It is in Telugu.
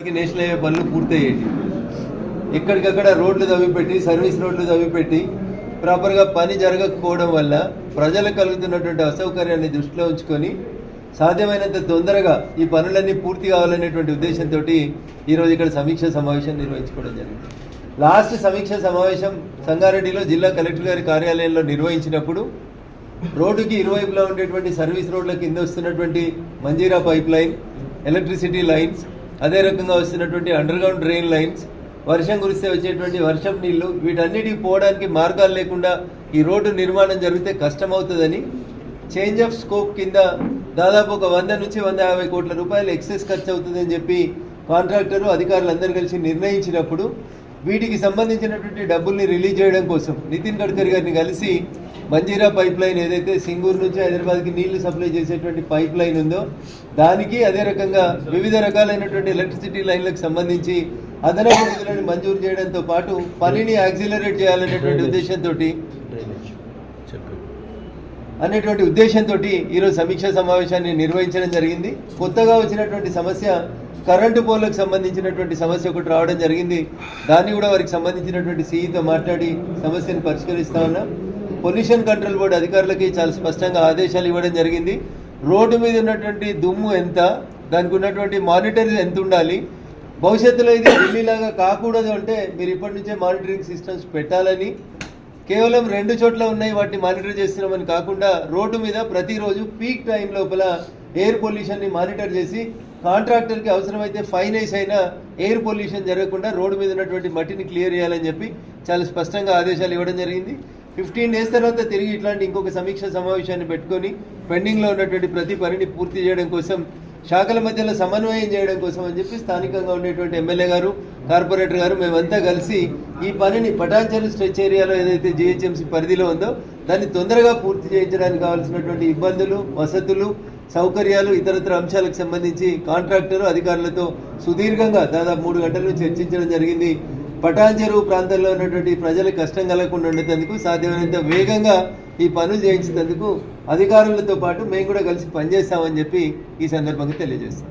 నేషనల్ హైవే పనులు పూర్తయ్యేటి. ఎక్కడికక్కడ రోడ్లు తవ్విపెట్టి సర్వీస్ రోడ్లు తవ్విపెట్టి ప్రాపర్గా పని జరగకపోవడం వల్ల ప్రజలకు కలుగుతున్నటువంటి అసౌకర్యాన్ని దృష్టిలో ఉంచుకొని సాధ్యమైనంత తొందరగా ఈ పనులన్నీ పూర్తి కావాలనేటువంటి ఉద్దేశంతో ఈరోజు ఇక్కడ సమీక్ష సమావేశం నిర్వహించుకోవడం జరిగింది. లాస్ట్ సమీక్ష సమావేశం సంగారెడ్డిలో జిల్లా కలెక్టర్ గారి కార్యాలయంలో నిర్వహించినప్పుడు రోడ్డుకి ఇరువైపులా ఉండేటువంటి సర్వీస్ రోడ్ల కింద వస్తున్నటువంటి Manjira pipe line electricity lines అదే రకంగా వస్తున్నటువంటి అండర్గ్రౌండ్ డ్రైన్ లైన్స్ వర్షం కురిస్తే వచ్చేటువంటి వర్షం నీళ్ళు వీటన్నిటికి పోవడానికి మార్గాలు లేకుండా ఈ రోడ్డు నిర్మాణం జరిగితే కష్టమవుతుందని చేంజ్ ఆఫ్ స్కోప్ కింద దాదాపు ఒక వంద నుంచి వంద యాభై కోట్ల రూపాయలు ఎక్సెస్ ఖర్చు అవుతుందని చెప్పి కాంట్రాక్టరు అధికారులు అందరూ కలిసి నిర్ణయించినప్పుడు వీటికి సంబంధించినటువంటి డబ్బుల్ని రిలీజ్ చేయడం కోసం నితిన్ గడ్కరీ గారిని కలిసి మంజీరా పైప్ లైన్ ఏదైతే సింగూరు నుంచి హైదరాబాద్కి నీళ్ళు సప్లై చేసేటువంటి పైప్ లైన్ ఉందో దానికి అదే రకంగా వివిధ రకాలైనటువంటి ఎలక్ట్రిసిటీ లైన్లకు సంబంధించి అదనపు నిధులను మంజూరు చేయడంతో పాటు పనిని యాక్సిలరేట్ చేయాలనేటువంటి ఉద్దేశంతో అనేటువంటి ఉద్దేశంతో ఈరోజు సమీక్షా సమావేశాన్ని నిర్వహించడం జరిగింది. కొత్తగా వచ్చినటువంటి సమస్య కరెంటు పోల్లకు సంబంధించినటువంటి సమస్య ఒకటి రావడం జరిగింది. దాన్ని కూడా వారికి సంబంధించినటువంటి సీఈతో మాట్లాడి సమస్యను పరిష్కరిస్తా ఉన్నాం. పొల్యూషన్ కంట్రోల్ బోర్డు అధికారులకి చాలా స్పష్టంగా ఆదేశాలు ఇవ్వడం జరిగింది. రోడ్డు మీద ఉన్నటువంటి దుమ్ము ఎంత దానికి ఉన్నటువంటి మానిటర్ ఎంత ఉండాలి? భవిష్యత్తులో ఇది ఢిల్లీలాగా కాకూడదు అంటే మీరు ఇప్పటి నుంచే మానిటరింగ్ సిస్టమ్స్ పెట్టాలని కేవలం రెండు చోట్ల ఉన్నాయి వాటిని మానిటర్ చేస్తున్నామని కాకుండా రోడ్డు మీద ప్రతిరోజు పీక్ టైం లోపల ఎయిర్ పొల్యూషన్ని మానిటర్ చేసి కాంట్రాక్టర్కి అవసరమైతే ఫైన్ వేసి అయినా ఎయిర్ పొల్యూషన్ జరగకుండా రోడ్డు మీద ఉన్నటువంటి మట్టిని క్లియర్ చేయాలని చెప్పి చాలా స్పష్టంగా ఆదేశాలు ఇవ్వడం జరిగింది. ఫిఫ్టీన్ డేస్ తర్వాత తిరిగి ఇట్లాంటి ఇంకొక సమీక్ష సమావేశాన్ని పెట్టుకొని పెండింగ్లో ఉన్నటువంటి ప్రతి పనిని పూర్తి చేయడం కోసం శాఖల మధ్యలో సమన్వయం చేయడం కోసం అని చెప్పి స్థానికంగా ఉండేటువంటి ఎమ్మెల్యే గారు కార్పొరేటర్ గారు మేమంతా కలిసి ఈ పనిని పటాన్చెరు స్ట్రెచ్ ఏరియాలో ఏదైతే జిహెచ్ఎంసీ పరిధిలో ఉందో దాన్ని తొందరగా పూర్తి చేయించడానికి కావాల్సినటువంటి ఇబ్బందులు వసతులు సౌకర్యాలు ఇతరత్ర అంశాలకు సంబంధించి కాంట్రాక్టర్ అధికారులతో సుదీర్ఘంగా దాదాపు మూడు గంటలు చర్చించడం జరిగింది. పటాన్ చెరువు ప్రాంతంలో ఉన్నటువంటి ప్రజలకు కష్టం కలగకుండా ఉండేందుకు సాధ్యమైనంత వేగంగా ఈ పనులు చేయించేందుకు అధికారులతో పాటు మేము కూడా కలిసి పనిచేస్తామని చెప్పి ఈ సందర్భంగా తెలియజేస్తాం.